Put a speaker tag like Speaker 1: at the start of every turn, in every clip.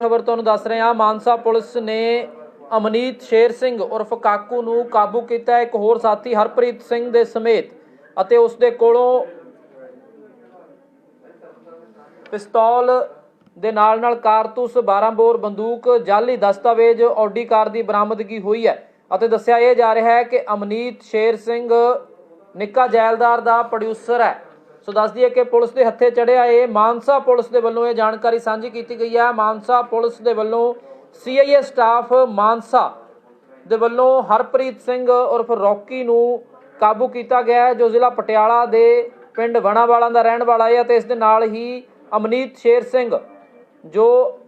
Speaker 1: ਖਬਰ ਤੁਹਾਨੂੰ ਦੱਸ ਰਹੇ ਹਾਂ, ਮਾਨਸਾ ਪੁਲਿਸ ਨੇ ਅਮਨੀਤ ਸ਼ੇਰ ਸਿੰਘ ਉਰਫ ਕਾਕੂ ਨੂੰ ਕਾਬੂ ਕੀਤਾ ਇੱਕ ਹੋਰ ਸਾਥੀ, ਹਰਪ੍ਰੀਤ ਸਿੰਘ ਦੇ ਸਮੇਤ ਅਤੇ ਉਸ ਦੇ ਕੋਲੋਂ ਪਿਸਤੌਲ ਦੇ ਨਾਲ ਨਾਲ ਕਾਰਤੂਸ 12 ਬੋਰ ਬੰਦੂਕ, ਜਾਲੀ ਦਸਤਾਵੇਜ਼ ਆਡੀ ਕਾਰ ਦੀ ਬਰਾਮਦਗੀ ਹੋਈ ਹੈ। ਅਤੇ ਦੱਸਿਆ ਇਹ ਜਾ ਰਿਹਾ ਹੈ ਕਿ ਅਮਨੀਤ ਸ਼ੇਰ ਸਿੰਘ ਨਿੱਕਾ ਜੈਲਦਾਰ ਦਾ ਪ੍ਰੋਡਿਊਸਰ ਹੈ। ਸੋ ਦੱਸ ਦਈਏ ਕਿ ਪੁਲਿਸ ਦੇ ਹੱਥੇ ਚੜਿਆ ਇਹ ਮਾਨਸਾ ਪੁਲਿਸ ਦੇ ਵੱਲੋਂ ਇਹ ਜਾਣਕਾਰੀ ਸਾਂਝੀ ਕੀਤੀ ਗਈ ਹੈ। ਮਾਨਸਾ ਪੁਲਿਸ ਦੇ ਵੱਲੋਂ ਸੀਆਈਏ ਸਟਾਫ ਮਾਨਸਾ ਦੇ ਵੱਲੋਂ ਹਰਪ੍ਰੀਤ ਸਿੰਘ ਉਰਫ ਰੌਕੀ ਨੂੰ ਕਾਬੂ ਕੀਤਾ ਗਿਆ ਹੈ, ਜੋ ਜ਼ਿਲ੍ਹਾ ਪਟਿਆਲਾ ਦੇ ਪਿੰਡ ਵਣਾਵਾਲਾ ਦਾ ਰਹਿਣ ਵਾਲਾ ਹੈ ਅਤੇ ਇਸ ਦੇ ਨਾਲ ਹੀ ਅਮਨੀਤ ਸ਼ੇਰ ਸਿੰਘ, ਜੋ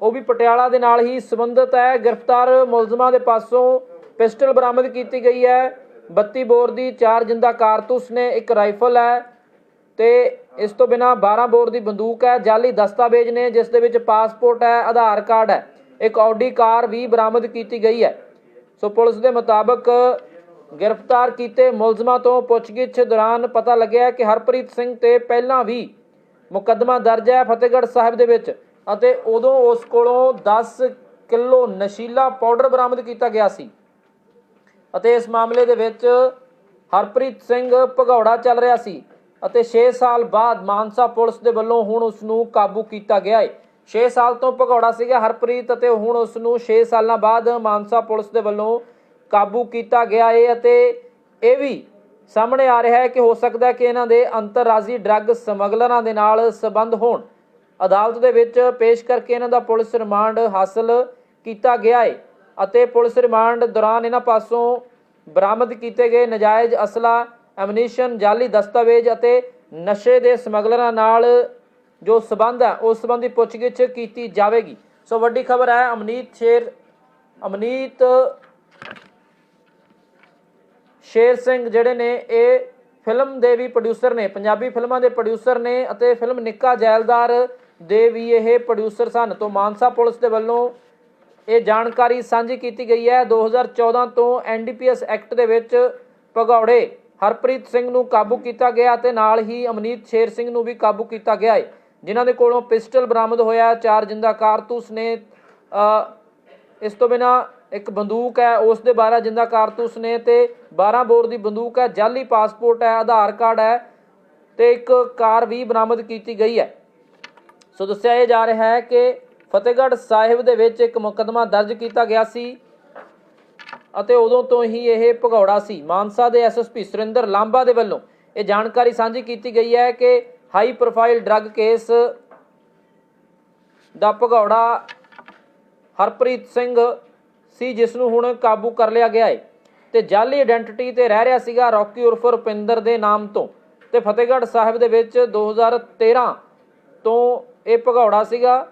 Speaker 1: ਉਹ ਵੀ ਪਟਿਆਲਾ ਦੇ ਨਾਲ ਹੀ ਸੰਬੰਧਿਤ ਹੈ। ਗ੍ਰਿਫਤਾਰ ਮੁਲਜ਼ਮਾਂ ਦੇ ਪਾਸੋਂ ਪਿਸਟਲ ਬਰਾਮਦ ਕੀਤੀ ਗਈ ਹੈ। 32 ਬੋਰ ਦੀ ਚਾਰ ਜਿੰਦਾ ਕਾਰਤੂਸ ਨੇ ਇੱਕ ਰਾਈਫਲ ਹੈ ਤੇ ਇਸ ਤੋਂ ਬਿਨਾ 12 ਬੋਰ ਦੀ ਬੰਦੂਕ ਹੈ ਜਾਲੀ ਦਸਤਾਵੇਜ਼ ਨੇ, ਜਿਸ ਦੇ ਵਿੱਚ ਪਾਸਪੋਰਟ ਹੈ, ਆਧਾਰ ਕਾਰਡ ਹੈ, ਇੱਕ ਆਡੀ ਕਾਰ ਵੀ ਬਰਾਮਦ ਕੀਤੀ ਗਈ ਹੈ। ਸੋ ਪੁਲਿਸ ਦੇ ਮੁਤਾਬਕ ਗ੍ਰਿਫਤਾਰ ਕੀਤੇ ਮੁਲਜ਼ਮਾਂ ਤੋਂ ਪੁੱਛਗਿੱਛ ਦੌਰਾਨ ਪਤਾ ਲੱਗਿਆ ਕਿ ਹਰਪ੍ਰੀਤ ਸਿੰਘ ਤੇ ਪਹਿਲਾਂ ਵੀ ਮੁਕੱਦਮਾ ਦਰਜ ਹੈ ਫਤਿਹਗੜ੍ਹ ਸਾਹਿਬ ਦੇ ਵਿੱਚ ਅਤੇ ਉਦੋਂ ਉਸ ਕੋਲੋਂ 10 ਕਿਲੋ ਨਸ਼ੀਲਾ ਪਾਊਡਰ ਬਰਾਮਦ ਕੀਤਾ ਗਿਆ ਸੀ। ਅਤੇ ਇਸ ਮਾਮਲੇ ਦੇ ਵਿੱਚ ਹਰਪ੍ਰੀਤ ਸਿੰਘ ਭਗੌੜਾ ਚੱਲ ਰਿਹਾ ਸੀ ਅਤੇ 6 ਸਾਲ ਬਾਅਦ ਮਾਨਸਾ ਪੁਲਿਸ ਦੇ ਵੱਲੋਂ ਹੁਣ ਉਸ ਨੂੰ ਕਾਬੂ ਕੀਤਾ ਗਿਆ ਹੈ 6 ਸਾਲ ਤੋਂ ਭਗੌੜਾ ਸੀਗਾ ਹਰਪ੍ਰੀਤ ਅਤੇ ਹੁਣ ਉਸ ਨੂੰ 6 ਸਾਲਾਂ ਬਾਅਦ ਮਾਨਸਾ ਪੁਲਿਸ ਦੇ ਵੱਲੋਂ ਕਾਬੂ ਕੀਤਾ ਗਿਆ ਹੈ ਅਤੇ ਇਹ ਵੀ ਸਾਹਮਣੇ ਆ ਰਿਹਾ ਹੈ ਕਿ ਹੋ ਸਕਦਾ ਹੈ ਕਿ ਇਹਨਾਂ ਦੇ ਅੰਤਰਰਾਜੀ ਡਰੱਗ ਸਮਗਲਰਾਂ ਦੇ ਨਾਲ ਸਬੰਧ ਹੋਣ। ਅਦਾਲਤ ਦੇ ਵਿੱਚ ਪੇਸ਼ ਕਰਕੇ ਇਹਨਾਂ ਦਾ ਪੁਲਿਸ ਰਿਮਾਂਡ ਹਾਸਲ ਕੀਤਾ ਗਿਆ ਹੈ ਅਤੇ ਪੁਲਿਸ ਰਿਮਾਂਡ ਦੌਰਾਨ ਇਹਨਾਂ ਪਾਸੋਂ ਬਰਾਮਦ ਕੀਤੇ ਗਏ ਨਜਾਇਜ਼ ਅਸਲਾ ਐਮਨੀਸ਼ਨ ਜਾਲੀ ਦਸਤਾਵੇਜ਼ ਅਤੇ ਨਸ਼ੇ ਦੇ ਸਮਗਲਰਾਂ ਨਾਲ ਜੋ ਸਬੰਧ ਹੈ, ਉਸ ਸੰਬੰਧੀ ਪੁੱਛਗਿੱਛ ਕੀਤੀ ਜਾਵੇਗੀ। ਸੋ ਵੱਡੀ ਖਬਰ ਹੈ, ਅਮਨੀਤ ਸ਼ੇਰ ਅਮਨੀਤ ਸ਼ੇਰ ਸਿੰਘ ਜਿਹੜੇ ਨੇ, ਇਹ ਫਿਲਮ ਦੇ ਵੀ ਪ੍ਰੋਡਿਊਸਰ ਨੇ, ਪੰਜਾਬੀ ਫਿਲਮਾਂ ਦੇ ਪ੍ਰੋਡਿਊਸਰ ਨੇ ਅਤੇ ਫਿਲਮ ਨਿੱਕਾ ਜੈਲਦਾਰ ਦੇ ਵੀ ਇਹ ਪ੍ਰੋਡਿਊਸਰ ਸਨ। ਤੋਂ ਮਾਨਸਾ ਪੁਲਿਸ ਦੇ ਵੱਲੋਂ ਇਹ ਜਾਣਕਾਰੀ ਸਾਂਝੀ ਕੀਤੀ ਗਈ ਹੈ। 2014 ਤੋਂ ਐਨਡੀਪੀਐਸ ਐਕਟ ਦੇ ਵਿੱਚ ਭਗੌੜੇ ਹਰਪ੍ਰੀਤ ਸਿੰਘ ਨੂੰ ਕਾਬੂ ਕੀਤਾ ਗਿਆ ਤੇ ਨਾਲ ਹੀ ਅਮਨੀਤ ਸ਼ੇਰ ਸਿੰਘ ਨੂੰ ਵੀ ਕਾਬੂ ਕੀਤਾ ਗਿਆ ਹੈ ਜਿਨ੍ਹਾਂ ਦੇ ਕੋਲੋਂ ਪਿਸਟਲ ਬਰਾਮਦ ਹੋਇਆ। ਚਾਰ ਜਿੰਦਾ ਕਾਰਤੂਸ ਨੇ ਇਸ ਤੋਂ ਬਿਨਾ ਇੱਕ ਬੰਦੂਕ ਹੈ। ਉਸ ਦੇ 12 ਜਿੰਦਾ ਕਾਰਤੂਸ ਨੇ ਤੇ 12 ਬੋਰ ਦੀ ਬੰਦੂਕ ਹੈ। ਜਾਲੀ ਪਾਸਪੋਰਟ ਹੈ, ਆਧਾਰ ਕਾਰਡ ਹੈ ਤੇ ਇੱਕ ਕਾਰ ਵੀ ਬਰਾਮਦ ਕੀਤੀ ਗਈ ਹੈ। ਸੋ ਦੱਸਿਆ ਇਹ ਜਾ ਰਿਹਾ ਹੈ ਕਿ ਫਤਿਹਗੜ੍ਹ ਸਾਹਿਬ ਦੇ ਵਿੱਚ ਇੱਕ ਮੁਕੱਦਮਾ ਦਰਜ ਕੀਤਾ ਗਿਆ ਸੀ ਅਤੇ ਉਦੋਂ ਤੋਂ ਹੀ ਇਹ ਭਗੌੜਾ ਸੀ। ਮਾਨਸਾ ਦੇ ਐਸਐਸਪੀ ਸੁਰਿੰਦਰ ਲਾਂਬਾ ਦੇ ਵੱਲੋਂ ਇਹ ਜਾਣਕਾਰੀ ਸਾਂਝੀ ਕੀਤੀ ਗਈ ਹੈ ਕਿ ਹਾਈ ਪ੍ਰੋਫਾਈਲ ਡਰੱਗ ਕੇਸ ਦਾ ਭਗੌੜਾ ਹਰਪ੍ਰੀਤ ਸਿੰਘ ਸੀ, ਜਿਸ ਨੂੰ ਹੁਣ ਕਾਬੂ ਕਰ ਲਿਆ ਗਿਆ ਹੈ। ਤੇ ਜਾਲੀ ਆਇਡੈਂਟੀਟੀ ਤੇ ਰਹਿ ਰਿਹਾ ਸੀਗਾ ਰੌਕੀ ਉਰਫ ਰੁਪਿੰਦਰ ਦੇ ਨਾਮ ਤੋਂ। ਤੇ ਫਤਿਹਗੜ੍ਹ ਸਾਹਿਬ ਦੇ ਵਿੱਚ 2013 ਤੋਂ ਇਹ ਭਗੌੜਾ ਸੀਗਾ।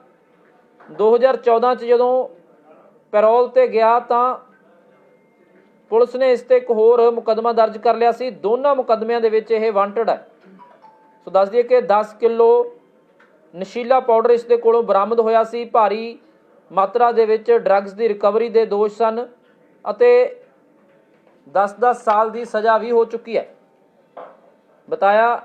Speaker 1: 2014 ਚ ਜਦੋਂ ਪੈਰੋਲ ਤੇ ਗਿਆ ਤਾਂ ਪੁਲਿਸ ਨੇ ਇਸ ਤੇ ਇੱਕ ਹੋਰ ਮੁਕੱਦਮਾ ਦਰਜ ਕਰ ਲਿਆ ਸੀ। ਦੋਨਾਂ ਮੁਕੱਦਮਿਆਂ ਦੇ ਵਿੱਚ ਇਹ ਵਾਂਟਡ ਹੈ। ਸੋ ਦੱਸ ਦਈਏ ਕਿ 10 ਕਿਲੋ ਨਸ਼ੀਲਾ ਪਾਊਡਰ ਇਸ ਦੇ ਕੋਲੋਂ ਬਰਾਮਦ ਹੋਇਆ ਸੀ। ਭਾਰੀ ਮਾਤਰਾ ਦੇ ਵਿੱਚ ਡਰੱਗਸ ਦੀ ਰਿਕਵਰੀ ਦੇ ਦੋਸ਼ ਸਨ ਅਤੇ 10-10 ਸਾਲ ਦੀ ਸਜ਼ਾ ਵੀ ਹੋ ਚੁੱਕੀ ਹੈ। ਬਤਾਇਆ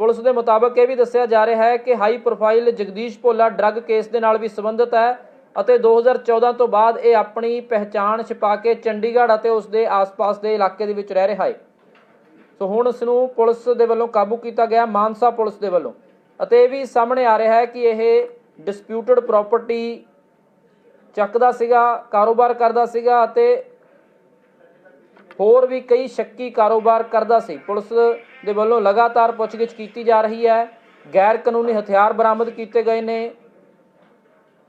Speaker 1: ਪੁਲਿਸ ਦੇ ਮੁਤਾਬਕ ਇਹ ਵੀ ਦੱਸਿਆ ਜਾ ਰਿਹਾ ਹੈ ਕਿ high profile Jagdish Bhola drug case ਦੇ ਨਾਲ ਵੀ ਸੰਬੰਧਿਤ ਹੈ ਅਤੇ 2014 ਤੋਂ ਬਾਅਦ ਇਹ ਆਪਣੀ ਪਹਿਚਾਣ ਛਪਾ ਕੇ ਚੰਡੀਗੜ੍ਹ ਅਤੇ ਉਸ ਦੇ ਆਸ-ਪਾਸ ਦੇ ਇਲਾਕੇ ਦੇ ਵਿੱਚ ਰਹਿ ਰਿਹਾ ਹੈ। ਸੋ ਹੁਣ ਇਸ ਨੂੰ ਪੁਲਿਸ ਦੇ ਵੱਲੋਂ ਕਾਬੂ ਕੀਤਾ ਗਿਆ, ਮਾਨਸਾ ਪੁਲਿਸ ਦੇ ਵੱਲੋਂ। ਅਤੇ ਇਹ ਵੀ ਸਾਹਮਣੇ ਆ ਰਿਹਾ ਹੈ ਕਿ ਇਹ ਡਿਸਪਿਊਟਡ ਪ੍ਰਾਪਰਟੀ ਚੱਕਦਾ ਸੀਗਾ, ਕਾਰੋਬਾਰ ਕਰਦਾ ਸੀਗਾ ਅਤੇ ਹੋਰ ਵੀ ਕਈ ਸ਼ੱਕੀ ਕਾਰੋਬਾਰ ਕਰਦਾ ਸੀ। ਪੁਲਿਸ ਦੇ ਵੱਲੋਂ ਲਗਾਤਾਰ ਪੁੱਛਗਿੱਛ ਕੀਤੀ ਜਾ ਰਹੀ ਹੈ। ਗੈਰ ਕਾਨੂੰਨੀ ਹਥਿਆਰ ਬਰਾਮਦ ਕੀਤੇ ਗਏ ਨੇ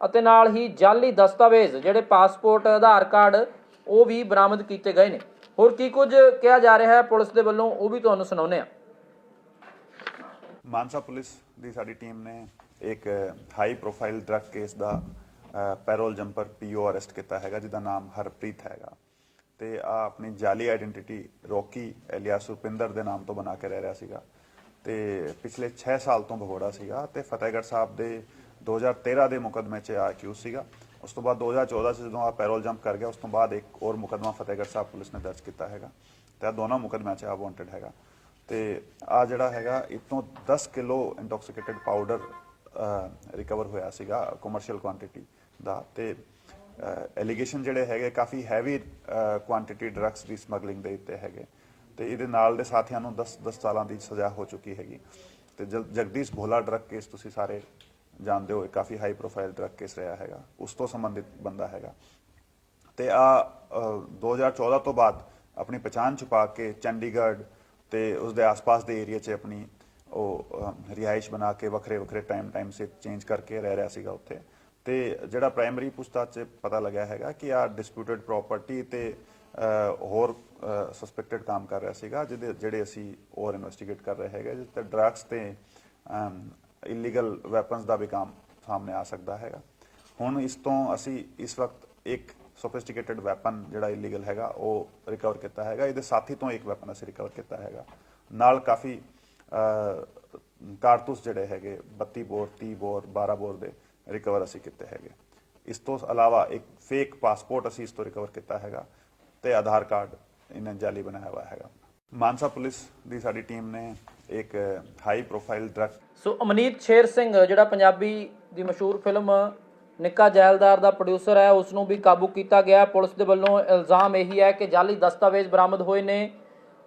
Speaker 1: ਅਤੇ ਨਾਲ ਹੀ ਜਾਲੀ ਦਸਤਾਵੇਜ਼, ਜਿਹੜੇ ਪਾਸਪੋਰਟ, ਆਧਾਰ ਕਾਰਡ, ਉਹ ਵੀ ਬਰਾਮਦ ਕੀਤੇ ਗਏ ਨੇ। ਹੋਰ ਕੀ ਕੁਝ ਕਿਹਾ ਜਾ ਰਿਹਾ ਹੈ? ਪੁਲਿਸ ਦੇ ਵੱਲੋਂ ਉਹ ਵੀ ਤੁਹਾਨੂੰ ਸੁਣਾਉਂਦੇ ਆ
Speaker 2: ਮਾਨਸਾ ਪੁਲਿਸ ਦੀ ਸਾਡੀ ਟੀਮ ਨੇ ਇੱਕ ਹਾਈ ਪ੍ਰੋਫਾਈਲ ਡਰੱਗ ਕੇਸ ਦਾ ਪੈਰੋਲ ਜੰਪਰ ਪੀਓ ਅਰੈਸਟ ਕੀਤਾ ਹੈਗਾ, ਜਿਹਦਾ ਨਾਮ ਹਰਪ੍ਰੀਤ ਹੈਗਾ। ਤੇ ਆ ਆਪਣੀ ਜਾਲੀ ਆਇਡੈਂਟੀਟੀ ਰੋਕੀ ਐਲੀਆਸ ਰੁਪਿੰਦਰ ਦੇ ਨਾਮ ਤੋਂ ਬਣਾ ਕੇ ਰਹਿ ਰਿਹਾ ਸੀਗਾ। ਤੇ ਪਿਛਲੇ 6 ਸਾਲ ਤੋਂ ਭਗੋੜਾ ਸੀਗਾ ਤੇ ਫਤਿਹਗੜ੍ਹ ਸਾਹਿਬ ਦੇ 2013 ਦੇ ਮੁਕਦਮੇ 'ਚ ਆ ਅਕਿਊਜ਼ ਸੀਗਾ। ਉਸ ਤੋਂ ਬਾਅਦ 2014 'ਚ ਜਦੋਂ ਆ ਪੈਰੋਲ ਜੰਪ ਕਰ ਗਿਆ, ਉਸ ਤੋਂ ਬਾਅਦ ਇੱਕ ਹੋਰ ਮੁਕਦਮਾ ਫਤਿਹਗੜ੍ਹ ਸਾਹਿਬ ਪੁਲਿਸ ਨੇ ਦਰਜ ਕੀਤਾ ਹੈਗਾ ਤੇ ਆ ਦੋਨਾਂ ਮੁਕਦਮਿਆਂ 'ਚ ਆ ਵਾਂਟਡ ਹੈਗਾ। ਤੇ ਆ ਜਿਹੜਾ ਹੈਗਾ, ਇਤੋਂ 10 ਕਿਲੋ ਇੰਟੋਕਸੀਕੇਟਡ ਪਾਊਡਰ ਰਿਕਵਰ ਹੋਇਆ ਸੀਗਾ ਕਮਰਸ਼ੀਅਲ ਕੁਆਂਟੀਟੀ ਦਾ ਤੇ ਐਲੀਗੇਸ਼ਨ ਜਿਹੜੇ ਹੈਗੇ ਕਾਫੀ ਹੈਵੀ ਕੁਆਂਟੀਟੀ ਡਰੱਗਸ ਦੀ ਸਮਗਲਿੰਗ ਦੇ ਉੱਤੇ ਹੈਗੇ। ਤੇ ਇਹਦੇ ਨਾਲ ਦੇ ਸਾਥੀਆਂ ਨੂੰ 10 10 ਸਾਲਾਂ ਦੀ ਸਜ਼ਾ ਹੋ ਚੁੱਕੀ ਹੈਗੀ। ਤੇ ਜਗਦੀਸ਼ ਭੋਲਾ ਡਰੱਗ ਕੇਸ ਤੁਸੀਂ ਸਾਰੇ ਜਾਣਦੇ ਹੋ ਕਾਫੀ ਹਾਈ ਪ੍ਰੋਫਾਈਲ ਡਰੱਗ ਕੇਸ ਰਿਹਾ ਹੈਗਾ। ਉਸ ਤੋਂ ਸੰਬੰਧਿਤ ਬੰਦਾ ਹੈਗਾ। ਤੇ ਆ 2014 ਤੋਂ ਬਾਅਦ ਆਪਣੀ ਪਛਾਣ ਛੁਪਾ ਕੇ ਚੰਡੀਗੜ੍ਹ ਤੇ ਉਸ ਦੇ ਆਸ-ਪਾਸ ਦੇ ਏਰੀਆ 'ਚ ਆਪਣੀ ਉਹ ਰਿਹਾਇਸ਼ ਬਣਾ ਕੇ ਵੱਖਰੇ ਵੱਖਰੇ ਟਾਈਮ ਟਾਈਮ ਸੇ ਚੇਂਜ ਕਰਕੇ ਰਹਿ ਰਿਹਾ ਸੀਗਾ ਉੱਥੇ। ਤੇ ਜਿਹੜਾ ਪ੍ਰਾਇਮਰੀ ਪੁੱਛਤਾਛ 'ਚ ਪਤਾ ਲੱਗਿਆ ਹੈਗਾ ਕਿ ਆ ਡਿਸਪਿਊਟਡ ਪ੍ਰਾਪਰਟੀ ਤੇ ਹੋਰ ਸਸਪੈਕਟਡ ਕੰਮ ਕਰ ਰਿਹਾ ਸੀਗਾ, ਜਿਹਦੇ, ਜਿਹੜੇ ਅਸੀਂ ਹੋਰ ਇਨਵੈਸਟੀਗੇਟ ਕਰ ਰਹੇ ਹੈਗੇ ਜਿਸ ਤੇ ਡਰੱਗਸ ਤੇ ਇਲੀਗਲ ਵੈਪਨਸ ਦਾ ਵੀ ਕੰਮ ਸਾਹਮਣੇ ਆ ਸਕਦਾ ਹੈਗਾ। ਹੁਣ ਇਸ ਤੋਂ ਅਸੀਂ ਇਸ ਵਕਤ ਇੱਕ ਸੋਫਿਸਟੀਕੇਟਡ ਵੈਪਨ ਜਿਹੜਾ ਇਲੀਗਲ ਹੈਗਾ, ਉਹ ਰਿਕਵਰ ਕੀਤਾ ਹੈਗਾ। ਇਹਦੇ ਸਾਥੀ ਤੋਂ ਇੱਕ ਵੈਪਨ ਅਸੀਂ ਰਿਕਵਰ ਕੀਤਾ ਹੈਗਾ। ਨਾਲ ਕਾਫੀ ਕਾਰਤੂਸ ਜਿਹੜੇ ਹੈਗੇ 32 ਬੋਰ 30 ਬੋਰ 12 ਬੋਰ ਦੇ ਰਿਕਵਰ ਅਸੀਂ ਕੀਤੇ ਹੈਗੇ। ਇਸ ਤੋਂ ਇਲਾਵਾ ਇੱਕ ਫੇਕ ਪਾਸਪੋਰਟ ਅਸੀਂ ਇਸ ਤੋਂ ਰਿਕਵਰ ਕੀਤਾ ਹੈਗਾ ਤੇ ਆਧਾਰ ਕਾਰਡ ਇਹਨਾਂ ਜਾਲੀ ਬਣਾਇਆ ਹੋਇਆ ਹੈਗਾ। ਮਾਨਸਾ ਪੁਲਿਸ ਦੀ ਸਾਡੀ ਟੀਮ ਨੇ ਇੱਕ high profile drug
Speaker 1: so Amneet Sher Singh, ਜਿਹੜਾ ਪੰਜਾਬੀ ਦੀ ਮਸ਼ਹੂਰ ਫਿਲਮ ਨਿੱਕਾ ਜੈਲਦਾਰ ਦਾ ਪ੍ਰੋਡਿਊਸਰ ਹੈ ਉਸ ਨੂੰ ਵੀ ਕਾਬੂ ਕੀਤਾ ਗਿਆ। ਪੁਲਿਸ ਦੇ ਵੱਲੋਂ ਇਲਜ਼ਾਮ ਇਹੀ ਹੈ ਕਿ ਜਾਲੀ ਦਸਤਾਵੇਜ਼ ਬਰਾਮਦ ਹੋਏ ਨੇ।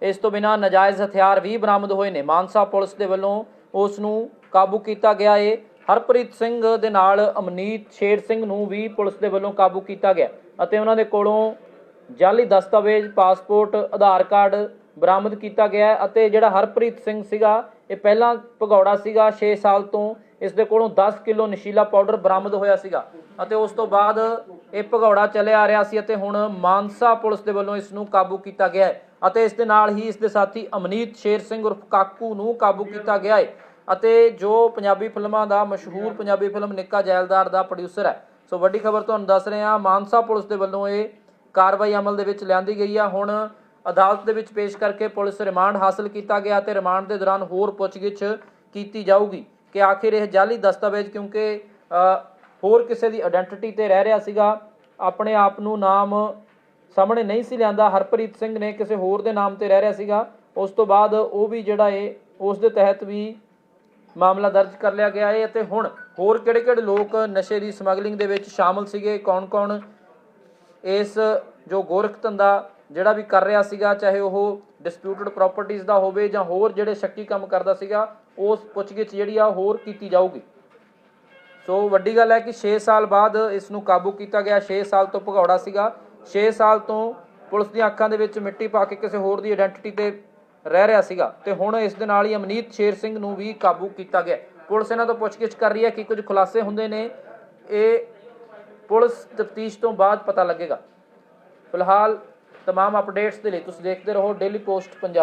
Speaker 1: ਇਸ ਤੋਂ ਬਿਨਾਂ ਨਾਜਾਇਜ਼ ਹਥਿਆਰ ਵੀ ਬਰਾਮਦ ਹੋਏ ਨੇ। ਮਾਨਸਾ ਪੁਲਿਸ ਦੇ ਵੱਲੋਂ ਉਸ ਨੂੰ ਕਾਬੂ ਕੀਤਾ ਗਿਆ ਏ। ਹਰਪ੍ਰੀਤ ਸਿੰਘ ਦੇ ਨਾਲ ਅਮਨੀਤ ਸ਼ੇਰ ਸਿੰਘ ਨੂੰ ਵੀ ਪੁਲਿਸ ਦੇ ਵੱਲੋਂ ਕਾਬੂ ਕੀਤਾ ਗਿਆ ਅਤੇ ਉਹਨਾਂ ਦੇ ਕੋਲੋਂ ਜਾਲੀ ਦਸਤਾਵੇਜ਼, ਪਾਸਪੋਰਟ, ਆਧਾਰ ਕਾਰਡ ਬਰਾਮਦ ਕੀਤਾ ਗਿਆ ਹੈ ਅਤੇ ਜਿਹੜਾ ਹਰਪ੍ਰੀਤ ਸਿੰਘ ਸੀਗਾ, ਇਹ ਪਹਿਲਾਂ ਭਗੌੜਾ ਸੀਗਾ 6 ਸਾਲ ਤੋਂ ਇਸ ਦੇ ਕੋਲੋਂ 10 ਕਿਲੋ ਨਸ਼ੀਲਾ ਪਾਊਡਰ ਬਰਾਮਦ ਹੋਇਆ ਸੀਗਾ ਅਤੇ ਉਸ ਤੋਂ ਬਾਅਦ ਇਹ ਭਗੌੜਾ ਚੱਲਿਆ ਆ ਰਿਹਾ ਸੀ ਅਤੇ ਹੁਣ ਮਾਨਸਾ ਪੁਲਿਸ ਦੇ ਵੱਲੋਂ ਇਸ ਨੂੰ ਕਾਬੂ ਕੀਤਾ ਗਿਆ ਹੈ ਅਤੇ ਇਸ ਦੇ ਨਾਲ ਹੀ ਇਸ ਦੇ ਸਾਥੀ ਅਮਨੀਤ ਸ਼ੇਰ ਸਿੰਘ ਉਰਫ ਕਾਕੂ ਨੂੰ ਕਾਬੂ ਕੀਤਾ ਗਿਆ ਹੈ। ਅਤੇ ਜੋ ਪੰਜਾਬੀ ਫਿਲਮਾਂ ਦਾ ਮਸ਼ਹੂਰ ਪੰਜਾਬੀ ਫਿਲਮ ਨਿੱਕਾ ਜੈਲਦਾਰ ਦਾ ਪ੍ਰੋਡਿਊਸਰ ਹੈ। ਸੋ ਵੱਡੀ ਖਬਰ ਤੁਹਾਨੂੰ ਦੱਸ ਰਹੇ ਹਾਂ, ਮਾਨਸਾ ਪੁਲਿਸ ਦੇ ਵੱਲੋਂ ਇਹ ਕਾਰਵਾਈ ਅਮਲ ਦੇ ਵਿੱਚ ਲਿਆਂਦੀ ਗਈ ਆ। ਹੁਣ ਅਦਾਲਤ ਦੇ ਵਿੱਚ ਪੇਸ਼ ਕਰਕੇ ਪੁਲਿਸ ਰਿਮਾਂਡ ਹਾਸਲ ਕੀਤਾ ਗਿਆ ਤੇ ਰਿਮਾਂਡ ਦੇ ਦੌਰਾਨ ਹੋਰ ਪੁੱਛਗਿੱਛ ਕੀਤੀ ਜਾਊਗੀ ਕਿ ਆਖਿਰ ਇਹ ਜਾਲੀ ਦਸਤਾਵੇਜ਼ ਕਿਉਂਕਿ ਹੋਰ ਕਿਸੇ ਦੀ ਆਇਡੈਂਟੀਟੀ ਤੇ ਰਹਿ ਰਿਹਾ ਸੀਗਾ। ਆਪਣੇ ਆਪ ਨੂੰ ਨਾਮ ਸਾਹਮਣੇ ਨਹੀਂ ਸੀ ਲਿਆਂਦਾ। ਹਰਪ੍ਰੀਤ ਸਿੰਘ ਨੇ ਕਿਸੇ ਹੋਰ ਦੇ ਨਾਮ ਤੇ ਰਹਿ ਰਿਹਾ ਸੀਗਾ। ਉਸ ਤੋਂ ਬਾਅਦ ਉਹ ਵੀ ਜਿਹੜਾ ਏ ਉਸ ਦੇ ਤਹਿਤ ਵੀ ਮਾਮਲਾ ਦਰਜ ਕਰ ਲਿਆ ਗਿਆ ਹੈ ਅਤੇ ਹੁਣ ਹੋਰ ਕਿਹੜੇ-ਕਿਹੜੇ ਲੋਕ ਨਸ਼ੇ ਦੀ ਸਮਗਲਿੰਗ ਦੇ ਵਿੱਚ ਸ਼ਾਮਲ ਸੀਗੇ? ਕੌਣ-ਕੌਣ? ਇਸ ਜੋ ਗੋਰਖ ਧੰਦਾ ਜਿਹੜਾ ਵੀ ਕਰ ਰਿਹਾ ਸੀਗਾ, ਚਾਹੇ ਉਹ ਡਿਸਪਿਊਟਡ ਪ੍ਰਾਪਰਟੀਆਂ ਦਾ ਹੋਵੇ ਜਾਂ ਹੋਰ ਜਿਹੜੇ ਸ਼ੱਕੀ ਕੰਮ ਕਰਦਾ ਸੀਗਾ, ਉਸ ਪੁੱਛਗਿੱਛ ਜਿਹੜੀ ਆ ਹੋਰ ਕੀਤੀ ਜਾਊਗੀ। ਸੋ ਵੱਡੀ ਗੱਲ ਹੈ ਕਿ 6 ਸਾਲ ਬਾਅਦ ਇਸ ਨੂੰ ਕਾਬੂ ਕੀਤਾ ਗਿਆ। 6 ਸਾਲ ਤੋਂ ਭਗੌੜਾ ਸੀਗਾ। 6 ਸਾਲ ਤੋਂ ਪੁਲਿਸ ਦੀਆਂ ਅੱਖਾਂ ਦੇ ਵਿੱਚ ਮਿੱਟੀ ਪਾ ਕੇ ਕਿਸੇ ਹੋਰ ਦੀ ਆਇਡੈਂਟੀਟੀ ਤੇ ਰਹਿ ਰਿਹਾ ਸੀਗਾ ਤੇ ਹੁਣ ਇਸ ਦੇ ਨਾਲ ਹੀ ਅਮਨੀਤ ਸ਼ੇਰ ਸਿੰਘ ਨੂੰ ਵੀ ਕਾਬੂ ਕੀਤਾ ਗਿਆ ਪੁਲਿਸ ਇਹਨਾਂ ਤੋਂ ਪੁੱਛਗਿੱਛ ਕਰ ਰਹੀ ਹੈ ਕਿ ਕੁਝ ਖੁਲਾਸੇ ਹੁੰਦੇ ਨੇ ਇਹ ਪੁਲਿਸ ਤਫਤੀਸ਼ ਤੋਂ ਬਾਅਦ ਪਤਾ ਲੱਗੇਗਾ ਫਿਲਹਾਲ तमाम ਅਪਡੇਟਸ ਦੇ ਲਈ ਤੁਸੀਂ ਦੇਖਦੇ ਰਹੋ ਡੇਲੀ ਪੋਸਟ ਪੰਜਾਬ